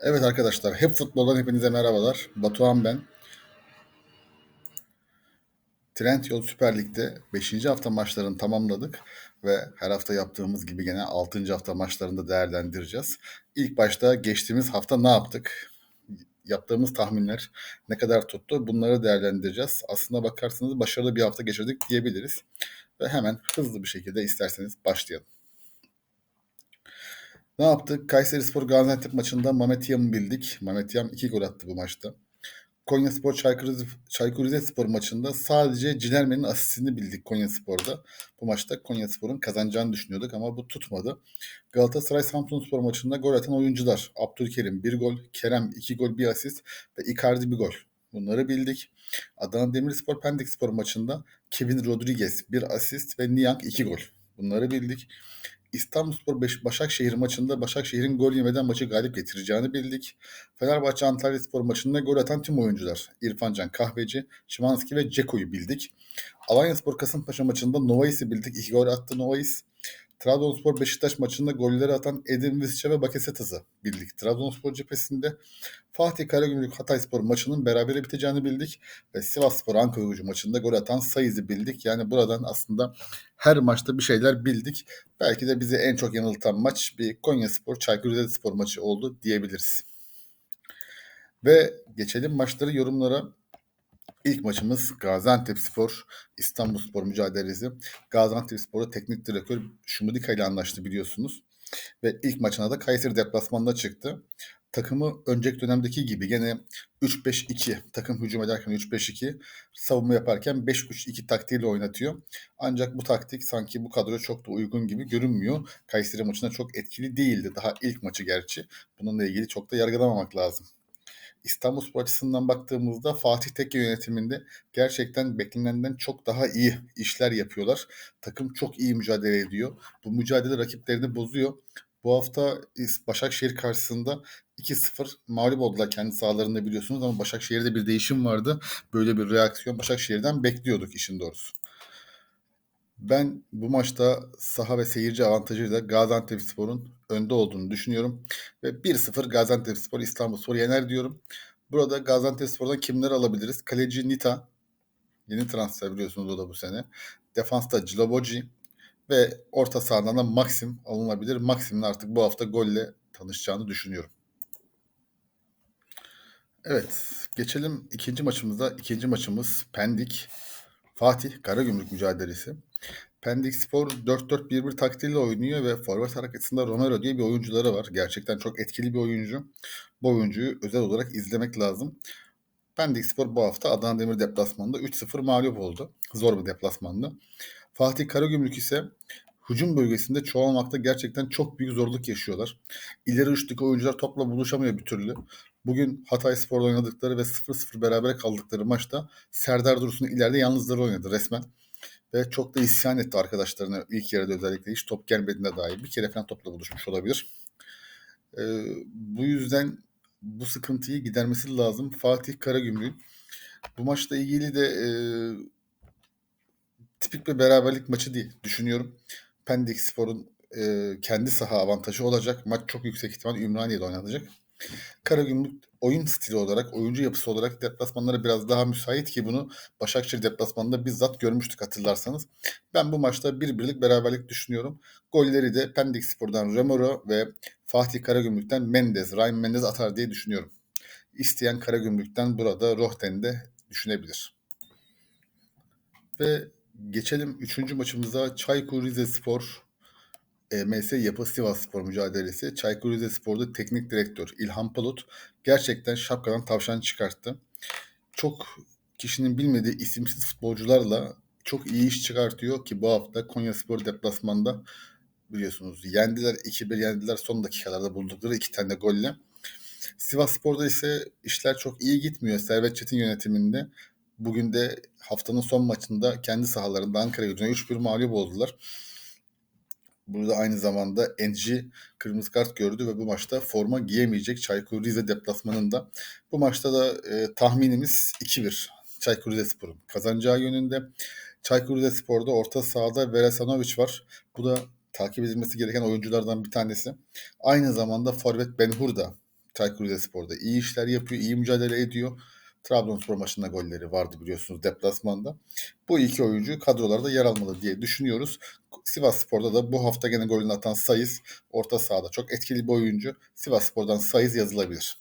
Evet arkadaşlar, hep futboldan hepinize merhabalar. Batuhan ben. Trendyol Süper Lig'de 5. hafta maçlarını tamamladık ve her hafta yaptığımız gibi gene 6. hafta maçlarını da değerlendireceğiz. İlk başta geçtiğimiz hafta ne yaptık? Yaptığımız tahminler ne kadar tuttu? Bunları değerlendireceğiz. Aslında bakarsanız başarılı bir hafta geçirdik diyebiliriz. Ve hemen hızlı bir şekilde isterseniz başlayalım. Ne yaptık? Kayseri Spor Gaziantep maçında Mehmet Yam'ı bildik. Mehmet Yam 2 gol attı bu maçta. Konya Spor Çaykur Rizespor maçında sadece Cilerme'nin asistini bildik Konya Spor'da. Bu maçta Konya Spor'un kazanacağını düşünüyorduk ama bu tutmadı. Galatasaray Samsun Spor maçında gol atan oyuncular. Abdülkerim 1 gol, Kerem 2 gol 1 asist ve Icardi 1 gol. Bunları bildik. Adana Demirspor Pendik Spor maçında Kevin Rodriguez 1 asist ve Niang 2 gol. Bunları bildik. İstanbulspor Başakşehir maçında Başakşehir'in gol yemeden maçı galip getireceğini bildik. Fenerbahçe Antalya Spor maçında gol atan tüm oyuncular İrfan Can Kahveci, Şimanski ve Ceko'yu bildik. Alanya Spor Kasımpaşa maçında Novais'i bildik. İki gol attı Novais. Trabzonspor Beşiktaş maçında golleri atan Edin Visca ve Bakasetas'ı bildik. Trabzonspor cephesinde Fatih Karagümrük Hatayspor maçının berabere biteceğini bildik ve Sivasspor Ankara Gücü maçında gol atan Sayız'ı bildik. Yani buradan aslında her maçta bir şeyler bildik. Belki de bizi en çok yanıltan maç bir Konya Spor Çaykur Rizespor maçı oldu diyebiliriz. Ve geçelim maçları yorumlara. İlk maçımız Gaziantep Spor, İstanbul Spor mücadelesi. Gaziantep Spor'da teknik direktör Şumudika ile anlaştı biliyorsunuz. Ve ilk maçına da Kayseri deplasmanında çıktı. Takımı önceki dönemdeki gibi gene 3-5-2 takım hücum ederken 3-5-2 savunma yaparken 5-3-2 taktiğiyle oynatıyor. Ancak bu taktik sanki bu kadroya çok da uygun gibi görünmüyor. Kayseri maçında çok etkili değildi. Daha ilk maçı gerçi. Bununla ilgili çok da yargılamamak lazım. İstanbulspor açısından baktığımızda Fatih Tekke yönetiminde gerçekten beklenenden çok daha iyi işler yapıyorlar. Takım çok iyi mücadele ediyor. Bu mücadele rakiplerini bozuyor. Bu hafta Başakşehir karşısında 2-0 mağlup oldular kendi sahalarında biliyorsunuz ama Başakşehir'de bir değişim vardı. Böyle bir reaksiyon Başakşehir'den bekliyorduk işin doğrusu. Ben bu maçta saha ve seyirci avantajıyla Gaziantepspor'un önde olduğunu düşünüyorum. Ve 1-0 Gaziantepspor İstanbulspor yener diyorum. Burada Gaziantepspor'dan kimleri alabiliriz? Kaleci Nita. Yeni transfer biliyorsunuz o da bu sene. Defansta Ciloboci. Ve orta sahadan da Maxim alınabilir. Maxim'in artık bu hafta golle tanışacağını düşünüyorum. Evet, geçelim ikinci maçımıza. İkinci maçımız Pendik Fatih Karagümrük mücadelesi. Pendik Spor 4-4-1-1 taktiğiyle oynuyor ve forvet hareketinde Romero diye bir oyuncuları var. Gerçekten çok etkili bir oyuncu. Bu oyuncuyu özel olarak izlemek lazım. Pendik Spor bu hafta Adana Demir deplasmanında 3-0 mağlup oldu. Zor bir deplasmandı. Fatih Karagümrük ise hücum bölgesinde çoğalmakta gerçekten çok büyük zorluk yaşıyorlar. İleri uçtaki oyuncular topla buluşamıyor bir türlü. Bugün Hatay Spor'da oynadıkları ve 0-0 beraber kaldıkları maçta Serdar Dursun ileride yalnızları oynadı resmen. Ve çok da isyan etti arkadaşlarına ilk yarıda özellikle hiç top gelmediğine dair. Bir kere falan topla buluşmuş olabilir. Ee, bu yüzden bu sıkıntıyı gidermesi lazım. Fatih Karagümrük bu maçla ilgili de e, tipik bir beraberlik maçı değil düşünüyorum. Pendik Spor'un e, kendi saha avantajı olacak. Maç çok yüksek ihtimal Ümraniye'de oynanacak. Karagümrük oyun stili olarak, oyuncu yapısı olarak deplasmanlara biraz daha müsait ki bunu Başakşehir deplasmanında bizzat görmüştük hatırlarsanız. Ben bu maçta bir birlik beraberlik düşünüyorum. Golleri de Pendik Spor'dan Romero ve Fatih Karagümrük'ten Mendez, Ryan Mendez atar diye düşünüyorum. İsteyen Karagümrük'ten burada Rohten'de düşünebilir. Ve geçelim 3. maçımıza Çaykur Rizespor EMS Yapı Sivas Spor mücadelesi. Çaykur Rizespor'da teknik direktör İlhan Palut gerçekten şapkadan tavşan çıkarttı. Çok kişinin bilmediği isimsiz futbolcularla çok iyi iş çıkartıyor ki bu hafta Konya Spor deplasmanda biliyorsunuz yendiler 2-1 yendiler son dakikalarda buldukları iki tane golle. Sivas Spor'da ise işler çok iyi gitmiyor Servet Çetin yönetiminde. Bugün de haftanın son maçında kendi sahalarında Ankara gücüne 3-1 mağlup oldular. Burada aynı zamanda Enci kırmızı kart gördü ve bu maçta forma giyemeyecek Çaykur Rize deplasmanında. Bu maçta da e, tahminimiz 2-1 Çaykur Rizespor'un kazanacağı yönünde. Çaykur Rizespor'da orta sahada Veresanovic var. Bu da takip edilmesi gereken oyunculardan bir tanesi. Aynı zamanda Forvet Benhur da Çaykur Rizespor'da iyi işler yapıyor, iyi mücadele ediyor. Trabzonspor maçında golleri vardı biliyorsunuz deplasmanda. Bu iki oyuncu kadrolarda yer almalı diye düşünüyoruz. Sivas Spor'da da bu hafta gene golünü atan Sayız orta sahada çok etkili bir oyuncu. Sivas Spor'dan Sayız yazılabilir.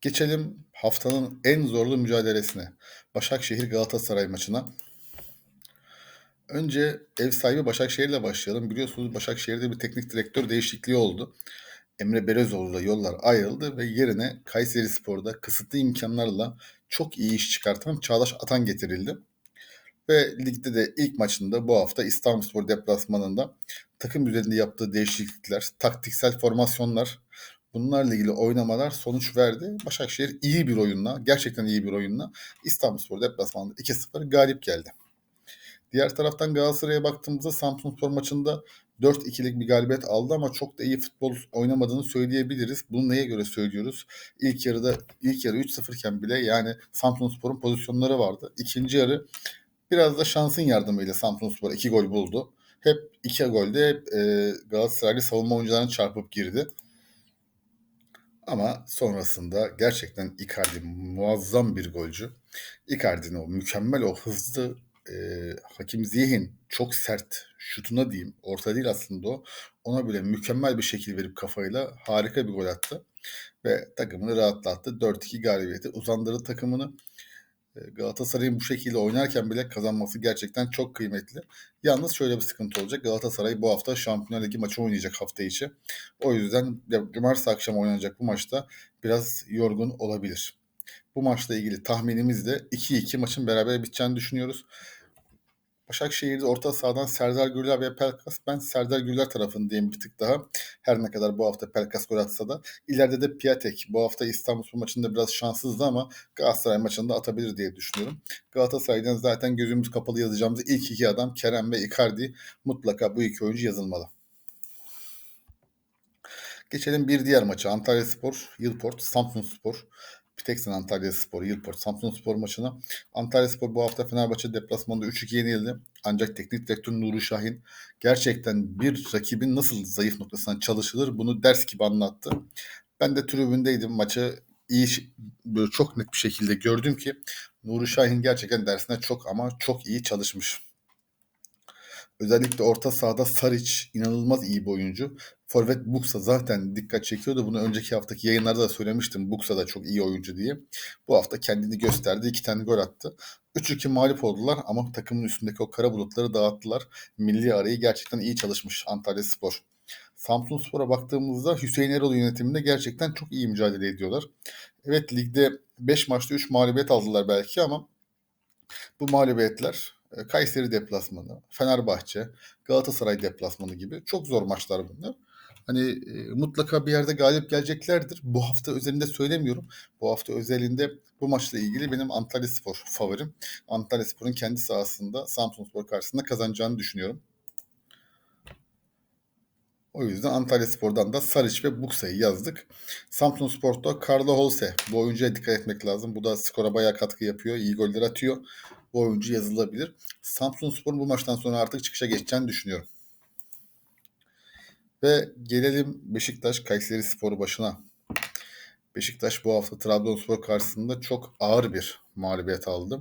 Geçelim haftanın en zorlu mücadelesine. Başakşehir Galatasaray maçına. Önce ev sahibi Başakşehir ile başlayalım. Biliyorsunuz Başakşehir'de bir teknik direktör değişikliği oldu. Emre Berezoğlu'yla yollar ayrıldı ve yerine Kayseri Spor'da kısıtlı imkanlarla çok iyi iş çıkartan Çağdaş Atan getirildi. Ve ligde de ilk maçında bu hafta İstanbulspor deplasmanında takım üzerinde yaptığı değişiklikler, taktiksel formasyonlar, bunlarla ilgili oynamalar sonuç verdi. Başakşehir iyi bir oyunla, gerçekten iyi bir oyunla İstanbulspor deplasmanında 2-0 galip geldi. Diğer taraftan Galatasaray'a baktığımızda Samsunspor maçında 4-2'lik bir galibiyet aldı ama çok da iyi futbol oynamadığını söyleyebiliriz. Bunu neye göre söylüyoruz? İlk yarıda ilk yarı 3-0 iken bile yani Samsunspor'un pozisyonları vardı. İkinci yarı biraz da şansın yardımıyla Samsunspor 2 gol buldu. Hep iki golde hep e, Galatasaraylı savunma oyuncularına çarpıp girdi. Ama sonrasında gerçekten Icardi muazzam bir golcü. Icardi'nin o mükemmel o hızlı e, Hakim Ziyeh'in çok sert şutuna diyeyim. Orta değil aslında o. Ona bile mükemmel bir şekil verip kafayla harika bir gol attı. Ve takımını rahatlattı. 4-2 galibiyeti uzandırdı takımını. Galatasaray'ın bu şekilde oynarken bile kazanması gerçekten çok kıymetli. Yalnız şöyle bir sıkıntı olacak. Galatasaray bu hafta Şampiyonlar Ligi maçı oynayacak hafta içi. O yüzden cumartesi akşam oynanacak bu maçta biraz yorgun olabilir. Bu maçla ilgili tahminimiz de 2-2 maçın beraber biteceğini düşünüyoruz. Başakşehir'de orta sahadan Serdar Gürler ve Pelkas. Ben Serdar Gürler tarafındayım bir tık daha. Her ne kadar bu hafta Pelkas gol atsa da. İleride de Piatek. Bu hafta İstanbul maçında biraz şanssızdı ama Galatasaray maçında atabilir diye düşünüyorum. Galatasaray'dan zaten gözümüz kapalı yazacağımız ilk iki adam Kerem ve Icardi. Mutlaka bu iki oyuncu yazılmalı. Geçelim bir diğer maça. Antalya Spor, Yılport, Samsun Spor. Piteksen Antalya Spor, Yılport, Samsun Spor maçına. Antalya Spor bu hafta Fenerbahçe deplasmanında 3-2 yenildi. Ancak teknik direktör Nuri Şahin gerçekten bir rakibin nasıl zayıf noktasından çalışılır bunu ders gibi anlattı. Ben de tribündeydim maçı iyi böyle çok net bir şekilde gördüm ki Nuri Şahin gerçekten dersine çok ama çok iyi çalışmış. Özellikle orta sahada Saric inanılmaz iyi bir oyuncu. Forvet Buksa zaten dikkat çekiyordu. Bunu önceki haftaki yayınlarda da söylemiştim. Buksa da çok iyi oyuncu diye. Bu hafta kendini gösterdi. iki tane gol attı. 3-2 mağlup oldular ama takımın üstündeki o kara bulutları dağıttılar. Milli arayı gerçekten iyi çalışmış Antalya Spor. Samsun Spor'a baktığımızda Hüseyin Erol yönetiminde gerçekten çok iyi mücadele ediyorlar. Evet ligde 5 maçta 3 mağlubiyet aldılar belki ama bu mağlubiyetler e, Kayseri deplasmanı, Fenerbahçe, Galatasaray deplasmanı gibi çok zor maçlar bunlar. Hani e, mutlaka bir yerde galip geleceklerdir. Bu hafta özelinde söylemiyorum. Bu hafta özelinde bu maçla ilgili benim Antalya Spor favorim. Antalya Spor'un kendi sahasında Samsun Spor karşısında kazanacağını düşünüyorum. O yüzden Antalya Spor'dan da Saric ve Buksa'yı yazdık. Samsun Spor'da Carlo Holse. Bu oyuncuya dikkat etmek lazım. Bu da skora bayağı katkı yapıyor. İyi goller atıyor. Bu oyuncu yazılabilir. Samsun Spor'un bu maçtan sonra artık çıkışa geçeceğini düşünüyorum. Ve gelelim Beşiktaş Kayseri Sporu başına. Beşiktaş bu hafta Trabzonspor karşısında çok ağır bir mağlubiyet aldı.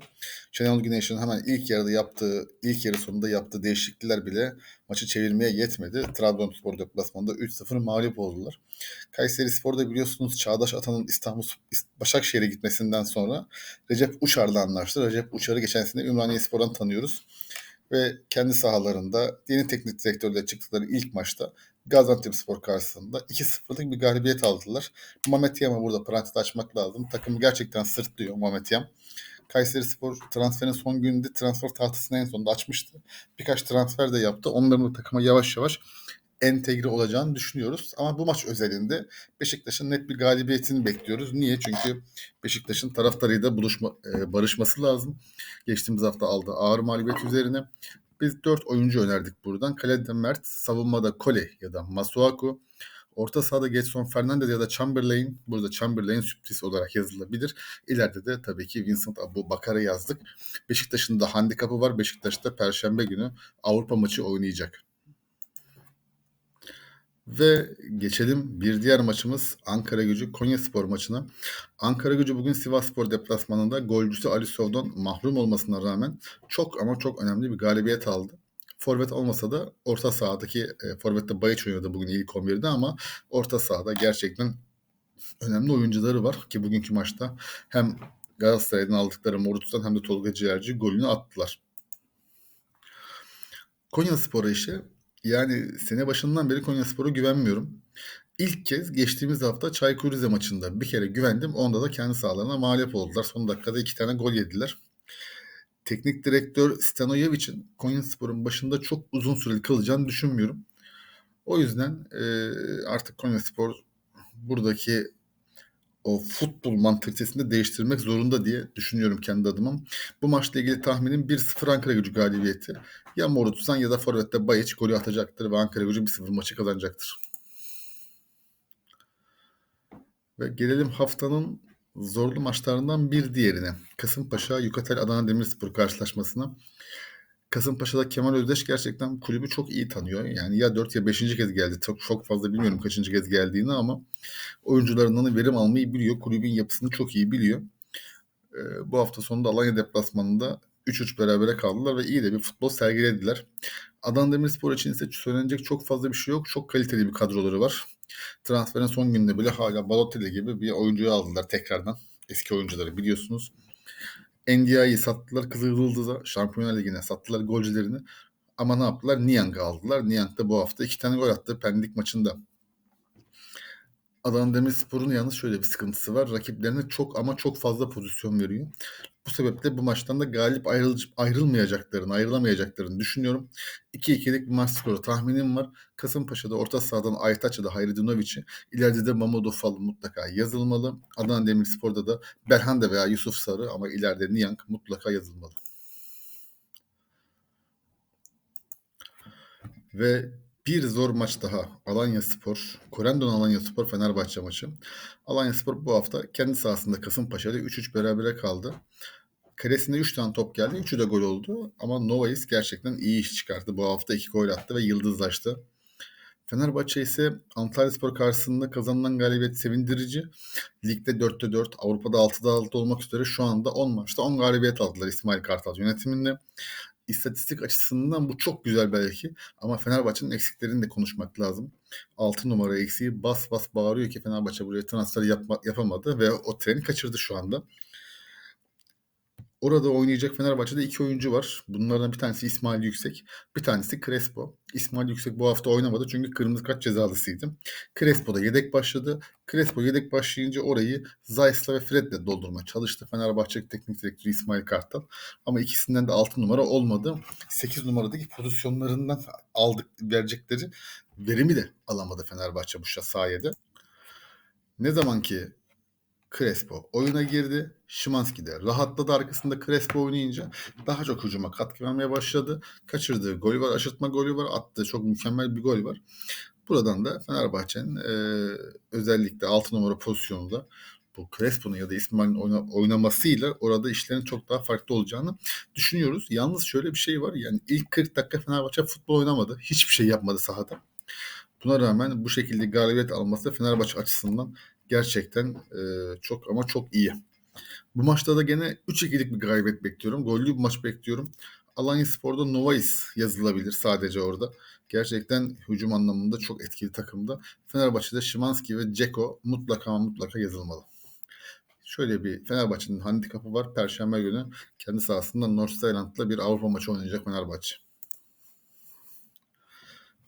Şenol Güneş'in hemen ilk yarıda yaptığı, ilk yarı sonunda yaptığı değişiklikler bile maçı çevirmeye yetmedi. Trabzonspor deplasmanında 3-0 mağlup oldular. Kayseri Spor'da biliyorsunuz Çağdaş Atan'ın İstanbul Başakşehir'e gitmesinden sonra Recep Uçar'la anlaştı. Recep Uçar'ı geçen sene Ümraniye Spor'dan tanıyoruz. Ve kendi sahalarında yeni teknik direktörle çıktıkları ilk maçta Gaziantep Spor karşısında 2-0'lık bir galibiyet aldılar. Mehmet Yam'a burada parantez açmak lazım. Takım gerçekten sırtlıyor Mehmet Yam. Kayseri Spor transferin son gününde transfer tahtasını en sonunda açmıştı. Birkaç transfer de yaptı. Onların da takıma yavaş yavaş entegre olacağını düşünüyoruz. Ama bu maç özelinde Beşiktaş'ın net bir galibiyetini bekliyoruz. Niye? Çünkü Beşiktaş'ın taraftarıyla buluşma, e, barışması lazım. Geçtiğimiz hafta aldığı ağır mağlubiyet üzerine. Biz 4 oyuncu önerdik buradan. Kalede Mert, savunmada Kole ya da Masuaku. Orta sahada Getson Fernandez ya da Chamberlain. Burada Chamberlain sürpriz olarak yazılabilir. İleride de tabii ki Vincent Abu Bakar'ı yazdık. Beşiktaş'ın da handikapı var. Beşiktaş'ta Perşembe günü Avrupa maçı oynayacak. Ve geçelim bir diğer maçımız Ankara Gücü Konya Spor maçına. Ankara Gücü bugün Sivas Spor deplasmanında golcüsü Ali Sov'dan mahrum olmasına rağmen çok ama çok önemli bir galibiyet aldı. Forvet olmasa da orta sahadaki e, Forvet'te Bayiç oynadı bugün ilk 11'de ama orta sahada gerçekten önemli oyuncuları var ki bugünkü maçta hem Galatasaray'dan aldıkları Morut'tan hem de Tolga Ciğerci golünü attılar. Konya Spor'a işe yani sene başından beri Konya Spor'a güvenmiyorum. İlk kez geçtiğimiz hafta Çaykur Rize maçında bir kere güvendim. Onda da kendi sahalarına mağlup oldular. Son dakikada iki tane gol yediler. Teknik direktör Stanojevic'in Konya Spor'un başında çok uzun süreli kalacağını düşünmüyorum. O yüzden e, artık Konya Spor buradaki o futbol mantalitesini de değiştirmek zorunda diye düşünüyorum kendi adıma. Bu maçla ilgili tahminim 1-0 Ankara gücü galibiyeti. Ya Morutsan ya da Forvet'te Bayiç golü atacaktır ve Ankara gücü 1-0 maçı kazanacaktır. Ve gelelim haftanın zorlu maçlarından bir diğerine. Kasımpaşa Yukatel Adana Demirspor karşılaşmasına. Kasımpaşa'da Kemal Özdeş gerçekten kulübü çok iyi tanıyor. Yani ya 4 ya 5. kez geldi. Çok, çok fazla bilmiyorum kaçıncı kez geldiğini ama oyuncularından verim almayı biliyor. Kulübün yapısını çok iyi biliyor. Ee, bu hafta sonunda Alanya deplasmanında 3-3 berabere kaldılar ve iyi de bir futbol sergilediler. Adana Demirspor için ise söylenecek çok fazla bir şey yok. Çok kaliteli bir kadroları var. Transferin son gününde bile hala Balotelli gibi bir oyuncuyu aldılar tekrardan. Eski oyuncuları biliyorsunuz. NDI'yi sattılar Kızılyıldız'a. Şampiyonlar Ligi'ne sattılar golcülerini. Ama ne yaptılar? Niang'ı aldılar. Niang da bu hafta iki tane gol attı Pendik maçında. Adana Demirspor'un yalnız şöyle bir sıkıntısı var. Rakiplerine çok ama çok fazla pozisyon veriyor. Bu sebeple bu maçtan da galip ayrıl ayrılmayacaklarını, ayrılamayacaklarını düşünüyorum. 2-2'lik bir maç skoru tahminim var. Kasımpaşa'da orta sahadan Aytaç'da Hayridinovic'i, ileride de Mamadou Fall mutlaka yazılmalı. Adana Demirspor'da da Berhande veya Yusuf Sarı ama ileride Niyank mutlaka yazılmalı. Ve bir zor maç daha. Alanya Spor. Korendon Alanya Spor Fenerbahçe maçı. Alanya Spor bu hafta kendi sahasında Kasımpaşa'da 3-3 berabere kaldı. Kalesinde 3 tane top geldi. 3'ü de gol oldu. Ama Novais gerçekten iyi iş çıkarttı. Bu hafta 2 gol attı ve yıldızlaştı. Fenerbahçe ise Antalya Spor karşısında kazanılan galibiyet sevindirici. Ligde 4'te 4, Avrupa'da 6'da 6 olmak üzere şu anda 10 maçta 10 galibiyet aldılar İsmail Kartal yönetiminde istatistik açısından bu çok güzel belki ama Fenerbahçe'nin eksiklerini de konuşmak lazım. 6 numara eksiği bas bas bağırıyor ki Fenerbahçe buraya transfer yapma, yapamadı ve o treni kaçırdı şu anda. Orada oynayacak Fenerbahçe'de iki oyuncu var. Bunlardan bir tanesi İsmail Yüksek, bir tanesi Crespo. İsmail Yüksek bu hafta oynamadı çünkü kırmızı kart cezalısıydı. Crespo da yedek başladı. Crespo yedek başlayınca orayı Zayis'la ve Fred'le doldurma çalıştı. Fenerbahçe Teknik Direktörü İsmail Kartal. Ama ikisinden de 6 numara olmadı. 8 numaradaki pozisyonlarından aldık verecekleri verimi de alamadı Fenerbahçe bu sayede. Ne zaman ki Crespo oyuna girdi. Şimanski de rahatladı arkasında Crespo oynayınca daha çok hücuma katkı vermeye başladı. Kaçırdığı gol var, aşırtma golü var, attığı çok mükemmel bir gol var. Buradan da Fenerbahçe'nin e, özellikle 6 numara pozisyonunda bu Crespo'nun ya da İsmail'in oyna, oynamasıyla orada işlerin çok daha farklı olacağını düşünüyoruz. Yalnız şöyle bir şey var. Yani ilk 40 dakika Fenerbahçe futbol oynamadı. Hiçbir şey yapmadı sahada. Buna rağmen bu şekilde galibiyet alması Fenerbahçe açısından gerçekten e, çok ama çok iyi. Bu maçta da gene 3-2'lik bir galibiyet bekliyorum. Gollü bir maç bekliyorum. Alanya Spor'da Novais yazılabilir sadece orada. Gerçekten hücum anlamında çok etkili takımda. Fenerbahçe'de Şimanski ve Ceko mutlaka mutlaka yazılmalı. Şöyle bir Fenerbahçe'nin handikapı var. Perşembe günü kendi sahasında North Zealand'la bir Avrupa maçı oynayacak Fenerbahçe.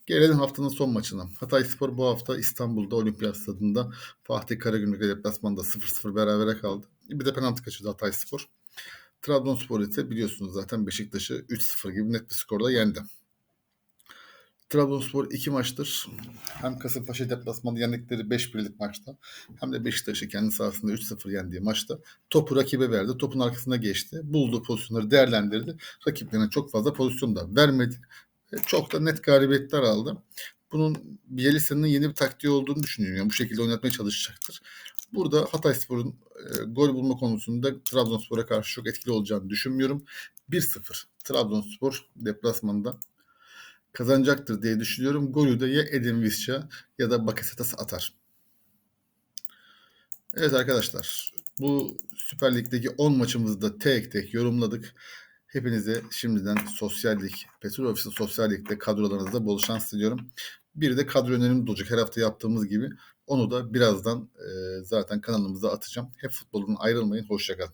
Gelelim haftanın son maçına. Hatay Spor bu hafta İstanbul'da Olimpiyat Stadında Fatih Karagümrük deplasmanda 0-0 berabere kaldı. Bir de penaltı kaçırdı Hatay Spor. Trabzonspor ise biliyorsunuz zaten Beşiktaş'ı 3-0 gibi net bir skorla yendi. Trabzonspor iki maçtır hem Kasımpaşa deplasmanı yendikleri 5 birlik maçta hem de Beşiktaş'ı kendi sahasında 3-0 yendiği maçta topu rakibe verdi. Topun arkasına geçti. Bulduğu pozisyonları değerlendirdi. Rakiplerine çok fazla pozisyon da vermedi. Çok da net galibiyetler aldı. Bunun Bielitsa'nın yeni bir taktiği olduğunu düşünüyorum. Yani bu şekilde oynatmaya çalışacaktır. Burada Hatayspor'un e, gol bulma konusunda Trabzonspor'a karşı çok etkili olacağını düşünmüyorum. 1-0 Trabzonspor deplasmanda kazanacaktır diye düşünüyorum. Golü de ya Edin Visca ya da Bakasetas atar. Evet arkadaşlar bu Süper Lig'deki 10 maçımızı da tek tek yorumladık. Hepinize şimdiden Sosyal Lig, Petrol Ofisi Sosyal Lig'de kadrolarınızda bol şans diliyorum. Bir de kadro önerim de olacak her hafta yaptığımız gibi. Onu da birazdan e, zaten kanalımıza atacağım. Hep futbolun ayrılmayın. Hoşçakalın.